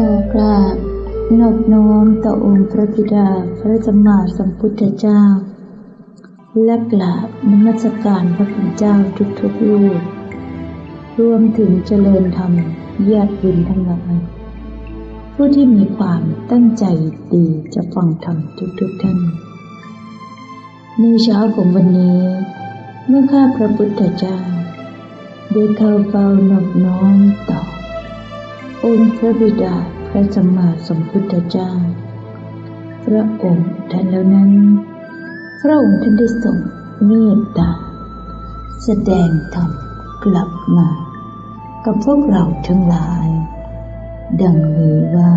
ขอกราบนอบน้อมต่อองค์พระบิดาพระสัมมาสัมพุทธเจ้า และกราบนมัสการพระคุณเจ้าทุกๆรูปรวมถึงเจริญธรรมญาติบุญทั้งหลายผู้ที่มีความตั้งใจดีจะฟังธรรมทุกๆท่าน ในเช้าของวันนี้ เมื่อข้าพระพุทธเจ้าได้เข้าเฝ้านอบน้อมต่อองค์พระบิดา พระสัมมาสัมพุทธเจ้า พระองค์ท่านแล้วนั้น พระองค์ท่านได้ทรงเมตตา แสดงธรรมกลับมา กับพวกเราทั้งหลาย ดังนี้ว่า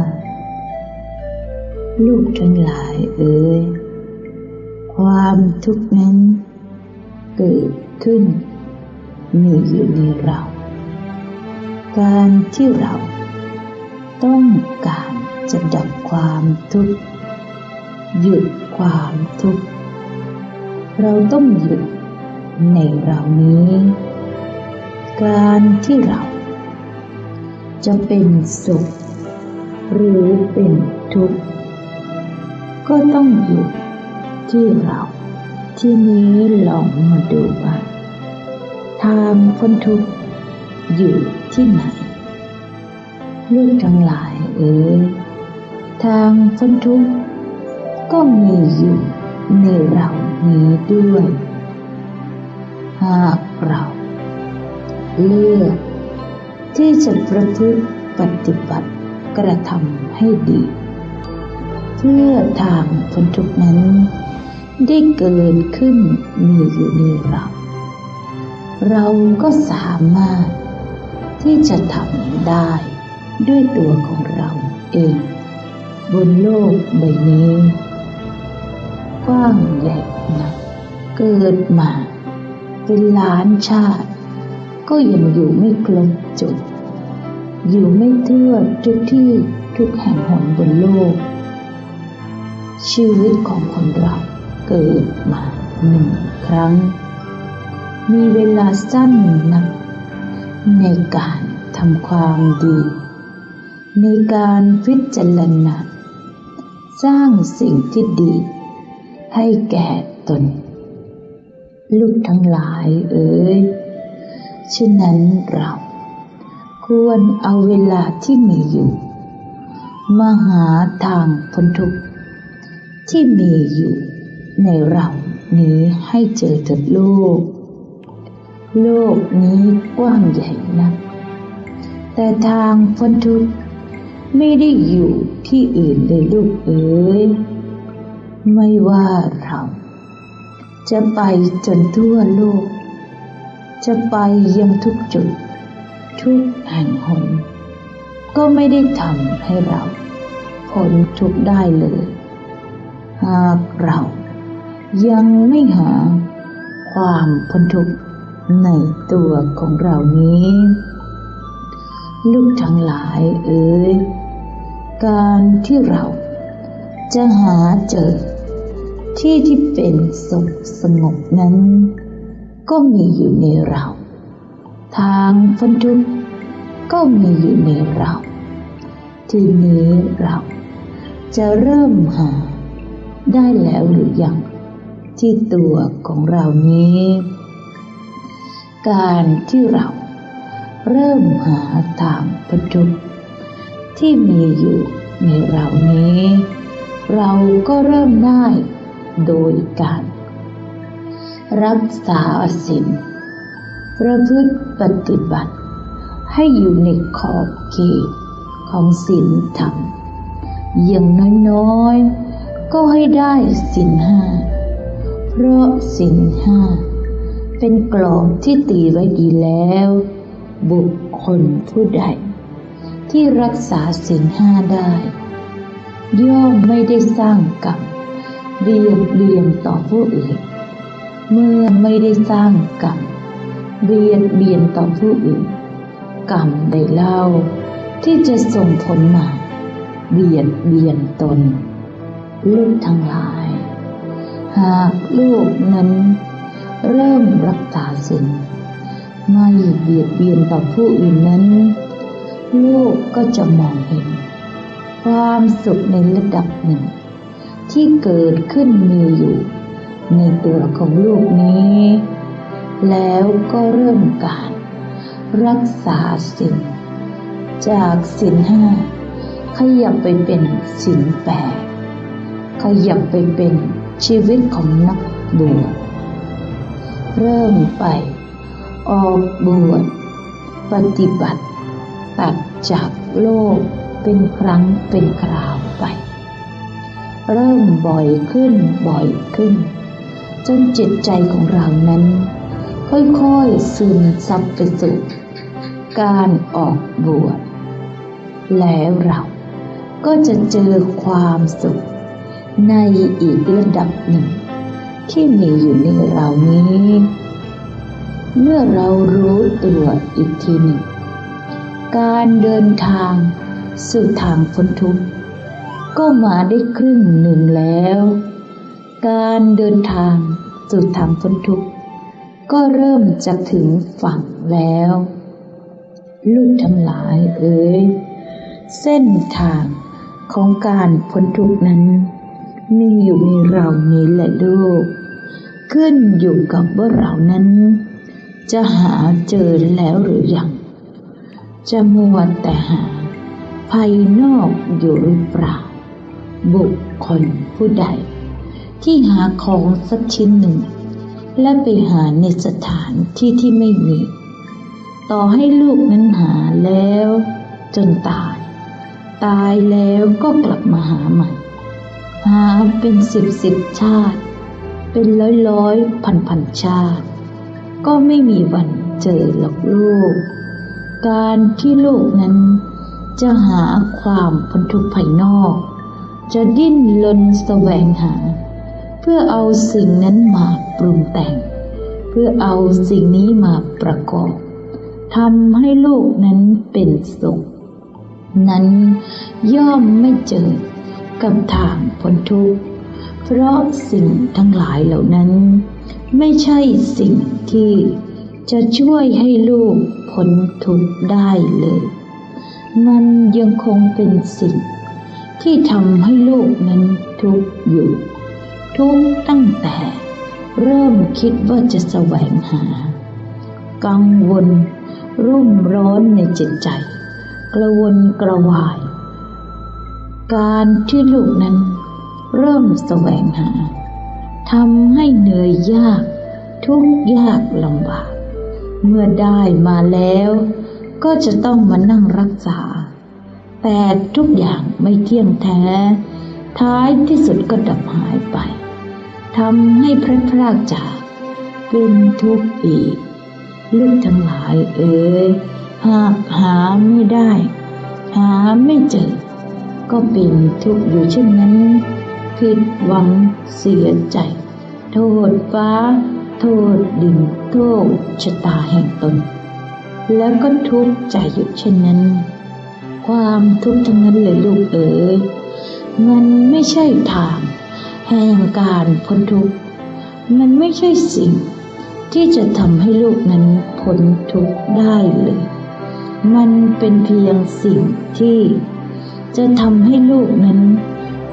ลูกทั้งหลายเอ๋ยความทุกข์นั้นเกิดขึ้นมีอยู่ในเรา การที่เรา ต้องการจะดับความทุกข์หยุดความทุกข์เราต้องหยุดในเรานี้ การที่เราจะเป็นสุข หรือเป็นทุกข์ก็ต้องอยู่ที่เรา ที่นี้ลองมาดูว่าทางพ้นทุกข์อยู่ที่ไหน ลูกทั้งหลายเอ๋ยทางพ้นทุกข์ก็มีอยู่ในเรานี้ด้วย หากเราเลือกที่จะประพฤติปฏิบัติกระทำให้ดี เพื่อทางพ้นทุกนั้น ได้เกิดขึ้นมีอยู่ในเรา เราก็สามารถที่จะทำได้ ด้วยตัวของเราเอง บนโลกใบนี้ กว้างใหญ่นะเกิดมา เป็นล้านชาติ ก็ยังอยู่ไม่ครบจุด อยู่ไม่ทั่วทุกที่ทุกแห่งหนบนโลก ชีวิตของคนเราเกิดมาหนึ่งครั้ง มีเวลาสั้นนักในการทำความดี ในการพิจารณาสร้างสิ่งที่ดี ให้แก่ตน ลูกทั้งหลายเอ๋ยฉะนั้นเราควรเอาเวลาที่มีอยู่ มาหาทางพ้นทุกข์ที่มีอยู่ในเรานี้ให้เจอเถิดโลก โลกนี้กว้างใหญ่นัก แต่ทางพ้นทุกข์ ไม่ได้อยู่ที่อื่นเลยลูกเอ๋ยไม่ว่าเรา จะไปจนทั่วโลก จะไปยังทุกจุด ทุกแห่งหน ก็ไม่ได้ทำให้เราพ้นทุกได้เลย หากเรายังไม่หาความพ้นทุกข์ในตัวของเรานี้ ลูกทั้งหลายเอ๋ย การที่เราจะหาเจอ ที่ที่เป็นสุขสงบนั้น ก็มีอยู่ในเรา ทางพ้นทุกข์ก็มีอยู่ในเรา ทีนี้เราจะเริ่มหาได้แล้วหรือยังที่ตัวของเรานี้ การที่เราเริ่มหาทางพ้นทุกข์ ที่มีอยู่ในเรานี้ เราก็เริ่มได้โดยการรักษาศีลประพฤติปฏิบัติ ให้อยู่ในขอบเขตของศีลธรรม อย่างน้อยๆ ก็ให้ได้ศีลห้า เพราะศีลห้า เป็นกรอบที่ตีไว้ดีแล้ว บุคคลผู้ใด ที่รักษาศีลห้าได้ ย่อมไม่ได้สร้างกรรมเบียดเบียนต่อผู้อื่น เมื่อไม่ได้สร้างกรรมเบียดเบียนต่อผู้อื่น กรรมใดเล่าที่จะส่งผลมาเบียดเบียนตน ลูกทั้งหลาย หากลูกนั้น เริ่มรักษาศีลไม่เบียดเบียนต่อผู้อื่นนั้น ลูกก็จะมองเห็น ความสุขในระดับหนึ่ง ที่เกิดขึ้นมีอยู่ ในตัวของลูกนี้ แล้วก็เริ่มการรักษาสินจากสินห้าขยับไปเป็นสินแปดขยับไปเป็นชีวิตของนักบวชเริ่มไป ออกบวชปฏิบัติ ตัดจากโลกเป็นครั้งเป็นคราวไป เริ่มบ่อยขึ้นบ่อยขึ้น จนจิตใจของเรานั้น ค่อยๆซึมซับไปสู่การออกบวชแล้วเราก็จะเจอความสุขในอีกระดับหนึ่ง ที่มีอยู่ในเรานี้ เมื่อเรารู้ตัวอีกทีหนึ่ง การเดินทางสู่ทางพ้นทุกข์ก็มาได้ครึ่งหนึ่งแล้ว การเดินทางสู่ทางพ้นทุกข์ก็เริ่มจะถึงฝั่งแล้ว ลูกทั้งหลายเอ๋ยเส้นทางของการพ้นทุกข์นั้น มีอยู่ในเรานี้แหละลูก ขึ้นอยู่กับว่าเรานั้น จะหาเจอแล้วหรือยัง จะมัวแต่หาภายนอกอยู่หรือเปล่า บุคคลผู้ใด ที่หาของสักชิ้นหนึ่ง และไปหาในสถานที่ที่ไม่มี ต่อให้ลูกนั้นหาแล้วจนตาย ตายแล้วก็กลับมาหาใหม่ หาเป็นสิบสิบชาติ เป็นร้อยร้อยพันพันชาติ ก็ไม่มีวันเจอหรอกลูก การที่ลูกนั้น จะหาความพ้นทุกข์ภายนอก จะดิ้นรนแสวงหา เพื่อเอาสิ่งนั้นมาปรุงแต่ง เพื่อเอาสิ่งนี้มาประกอบทำให้ลูกนั้นเป็นสุขนั้นย่อมไม่เจอกับทางพ้นทุกข์เพราะสิ่งทั้งหลายเหล่านั้น ไม่ใช่สิ่งที่ จะช่วยให้ลูกพ้นทุกข์ได้เลย มันยังคงเป็นสิ่ง ที่ทำให้ลูกนั้นทุกข์อยู่ ทุกข์ตั้งแต่ เริ่มคิดว่าจะแสวงหา กังวล รุ่มร้อนในจิตใจ กระวนกระวาย การที่ลูกนั้น เริ่มแสวงหาทำให้เหนื่อยยาก ทุกยากลำบาก เมื่อได้มาแล้ว ก็จะต้องมานั่งรักษา แต่ทุกอย่างไม่เที่ยงแท้ ท้ายที่สุดก็ดับหายไปทำให้พระพรากจากเป็นทุกข์อีกลูกทั้งหลายเอ๋ยหากหาไม่ได้ หาไม่เจอ ก็เป็นทุกข์อยู่เช่นนั้นผิดหวังเสียใจ โทษฟ้า โทษดินโทษชะตาแห่งตน แล้วก็ทุกข์ใจอยู่เช่นนั้น ความทุกข์ทั้งนั้นเลยลูกเอ๋ยมันไม่ใช่ทาง แห่งการพ้นทุกข์มันไม่ใช่สิ่งที่จะทำให้ลูกนั้นพ้นทุกข์ได้เลย มันเป็นเพียงสิ่งที่จะทำให้ลูกนั้น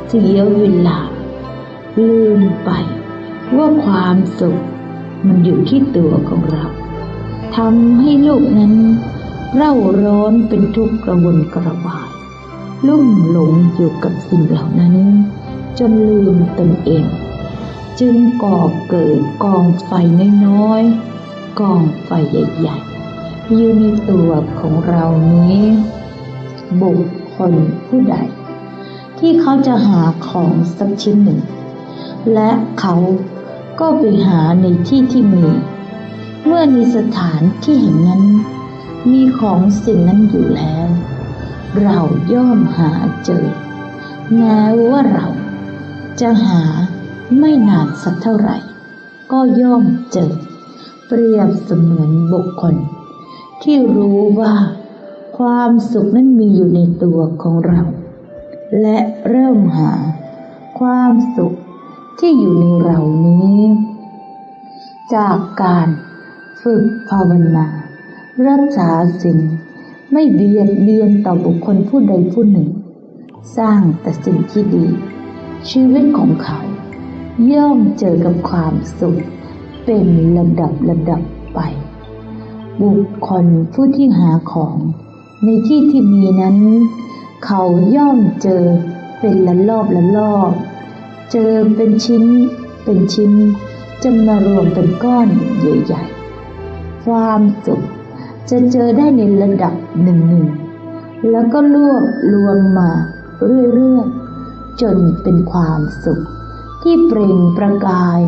เสียเวลา ลืมไปว่าความสุข มันอยู่ที่ตัวของเราทำให้ลูกนั้นเร่าร้อนเป็นทุกข์กระวนกระวายลุ่มหลงอยู่กับสิ่งเหล่านั้น จนลืมตนเอง จึงก่อเกิดกองไฟน้อยๆกองไฟใหญ่ๆอยู่ในตัวของเรานี้บุคคลผู้ใด ที่เขาจะหาของสักชิ้นหนึ่ง และเขา ก็ไปหาในที่ที่มี เมื่อในสถานที่แห่งนั้น มีของสิ่งนั้นอยู่แล้ว เราย่อมหาเจอ แม้ว่าเราจะหาไม่นานสักเท่าไหร่ ก็ย่อมเจอ เปรียบเสมือนบุคคล ที่รู้ว่าความสุขนั้นมีอยู่ในตัวของเรา และเริ่มหาความสุข ที่อยู่ในเรานี้ จากการฝึกภาวนารักษาสิ่งไม่เบียดเบียนต่อบุคคลผู้ใดผู้หนึ่ง สร้างแต่สิ่งที่ดี ชีวิตของเขา ย่อมเจอกับความสุขเป็นลำดับลำดับไป บุคคลผู้ที่หาของ ในที่ที่มีนั้น เขาย่อมเจอเป็นละลอบละลอบ เจอเป็นชิ้น เป็นชิ้นจนมารวมเป็นก้อนใหญ่ๆ ความสุขจะเจอได้ในระดับหนึ่งๆแล้วก็รวบรวมมาเรื่อยๆ จนเป็นความสุข ที่เปล่งประกาย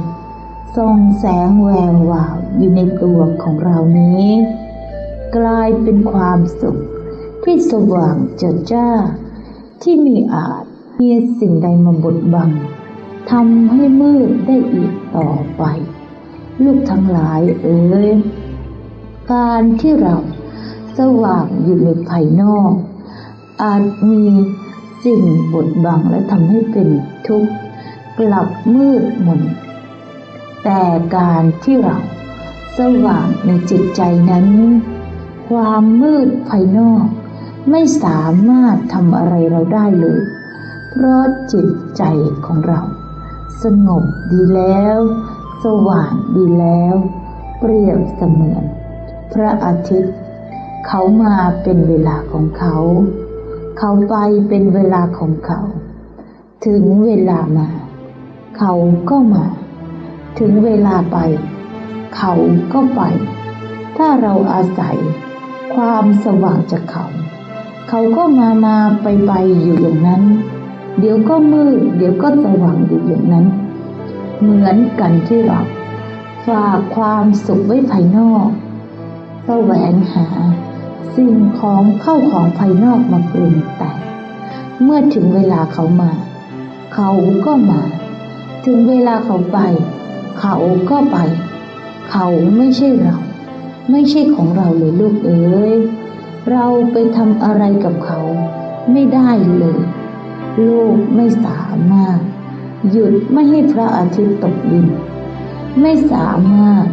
ส่องแสงแวววาวอยู่ในตัวของเรานี้ กลายเป็นความสุข ที่สว่างเจิดจ้า ที่มีอาจมีสิ่งใดมาบดบัง ทำให้มืดได้อีกต่อไป ลูกทั้งหลายเอ๋ยการที่เราสว่างอยู่ในภายนอก อาจมีสิ่งบดบังและทำให้เป็นทุกข์กลับมืดมน แต่การที่เราสว่างในจิตใจนั้น ความมืดภายนอกไม่สามารถทำอะไรเราได้เลย เพราะจิตใจของเรา สงบดีแล้ว สว่างดีแล้ว เปรียบเสมือน พระอาทิตย์ เขามาเป็นเวลาของเขา เขาไปเป็นเวลาของเขา ถึงเวลามา เขาก็มา ถึงเวลาไป เขาก็ไป ถ้าเราอาศัย ความสว่างจากเขา เขาก็มามาไปไปอยู่อย่างนั้น เดี๋ยวก็มืด เดี๋ยวก็สว่างอยู่อย่างนั้น เหมือนกันที่เราฝากความสุขไว้ภายนอกแสวงหา สิ่งของเข้าของภายนอกมาปรุงแต่งเมื่อถึงเวลาเขามา เขาก็มา ถึงเวลาเขาไป เขาก็ไป เขาไม่ใช่เรา ไม่ใช่ของเราเลยลูกเอ๋ยเราไปทำอะไรกับเขา ไม่ได้เลย ลูกไม่สามารถ หยุดไม่ให้พระอาทิตย์ตกดิน ไม่สามารถ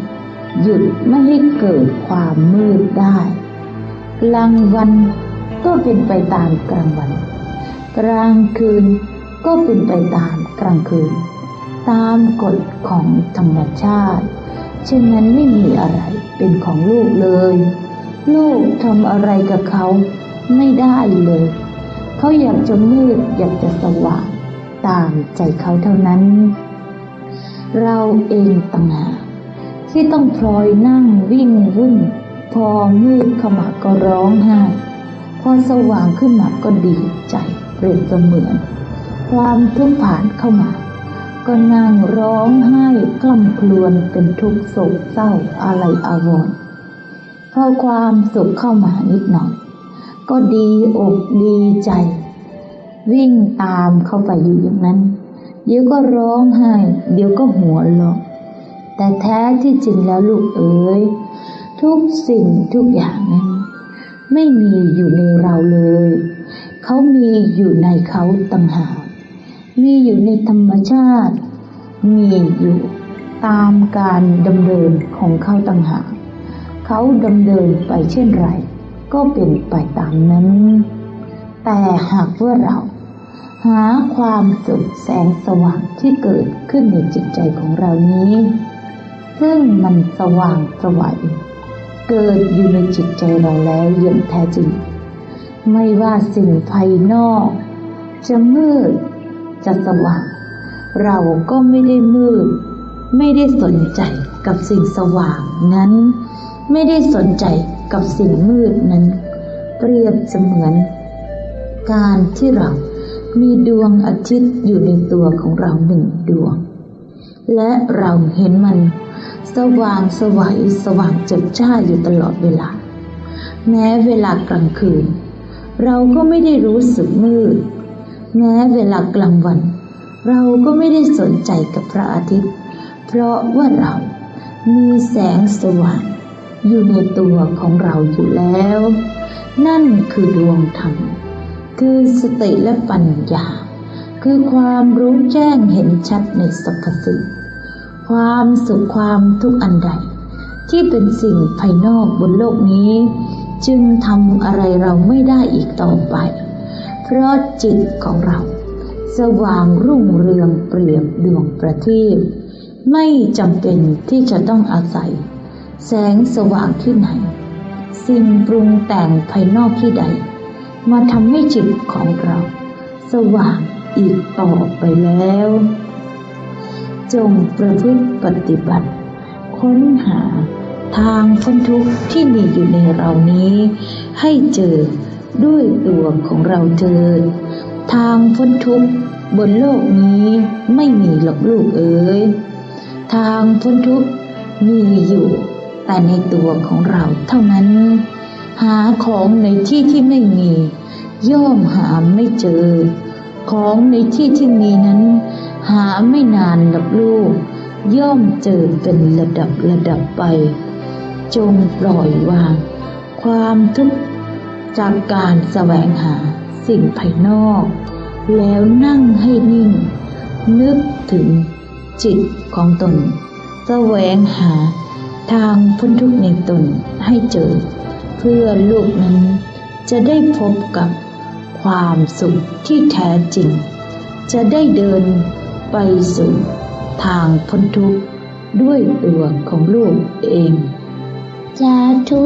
หยุดไม่ให้เกิดความมืดได้กลางวันก็เป็นไปตามกลางวัน กลางคืนก็เป็นไปตามกลางคืน ตามกฎของธรรมชาติเช่นนั้นไม่มีอะไรเป็นของลูกเลย ลูกทำอะไรกับเขาไม่ได้เลย เขาอยากจะมืดอยากจะสว่างตามใจเขาเท่านั้น เราเองต่างหากที่ต้องพลอยนั่งวิ่งวุ่น พอมืดเข้ามาก็ร้องไห้ พอสว่างขึ้นมาก็ดีใจเปรียบเสมือน ความทุกข์ผ่านเข้ามา ก็นั่งร้องไห้กล่ำครวญเป็นทุกข์โศกเศร้าอะไรอาวรณ์พอความสุขเข้ามานิดหน่อย ก็ดีอกดีใจ วิ่งตามเข้าไปอยู่อย่างนั้น เดี๋ยวก็ร้องไห้ เดี๋ยวก็หัวเราะแต่แท้ที่จริงแล้วลูกเอ๋ยทุกสิ่งทุกอย่างนั้น ไม่มีอยู่ในเราเลย เขามีอยู่ในเขาต่างหากมีอยู่ในธรรมชาติ มีอยู่ตามการดำเนินของเขาต่างหากเขาดำเนินไปเช่นไร ก็เป็นไปตามนั้น แต่หากว่าเราหาความสุขแสงสว่างที่เกิดขึ้นในจิตใจของเรานี้ ซึ่งมันสว่างสวัยเกิดอยู่ในจิตใจเราแล้วอย่างแท้จริง ไม่ว่าสิ่งภายนอก จะมืดจะสว่าง เราก็ไม่ได้มืด ไม่ได้สนใจกับสิ่งสว่างนั้น ไม่ได้สนใจ กับสิ่งมืดนั้น เปรียบเสมือน การที่เรามีดวงอาทิตย์อยู่ในตัวของเราหนึ่งดวง และเราเห็นมัน สว่างสวัยสว่างเจิดจ้าอยู่ตลอดเวลา แม้เวลากลางคืน เราก็ไม่ได้รู้สึกมืด แม้เวลากลางวัน เราก็ไม่ได้สนใจกับพระอาทิตย์ เพราะว่าเรามีแสงสว่าง อยู่ในตัวของเราอยู่แล้ว นั่นคือดวงธรรม คือสติและปัญญา คือความรู้แจ้งเห็นชัดในสรรพสิ่งความสุขความทุกข์อันใด ที่เป็นสิ่งภายนอกบนโลกนี้ จึงทำอะไรเราไม่ได้อีกต่อไป เพราะจิตของเรา สว่างรุ่งเรืองเปรียบดวงประทีปไม่จำเป็นที่จะต้องอาศัย แสงสว่างที่ไหน สิ่งปรุงแต่งภายนอกที่ใด มาทำให้จิตของเรา สว่างอีกต่อไปแล้ว จงประพฤติปฏิบัติ ค้นหาทางพ้นทุกข์ที่มีอยู่ในเรานี้ ให้เจอด้วยตัวของเราเถิดทางพ้นทุกข์บนโลกนี้ไม่มีหรอกลูกเอ๋ยทางพ้นทุกข์มีอยู่ แต่ในตัวของเราเท่านั้น หาของในที่ที่ไม่มี ย่อมหาไม่เจอ ของในที่ที่มีนั้น หาไม่นานหรอกลูก ย่อมเจอเป็นระดับระดับไป จงปล่อยวาง ความทุกข์จากการแสวงหาสิ่งภายนอก แล้วนั่งให้นิ่ง นึกถึงจิตของตนแสวงหา ทางพ้นทุกข์ในตนให้เจอ เพื่อลูกนั้นจะได้พบกับความสุขที่แท้จริง จะได้เดินไปสู่ทางพ้นทุกข์ด้วยตัวของลูกเอง สาธุ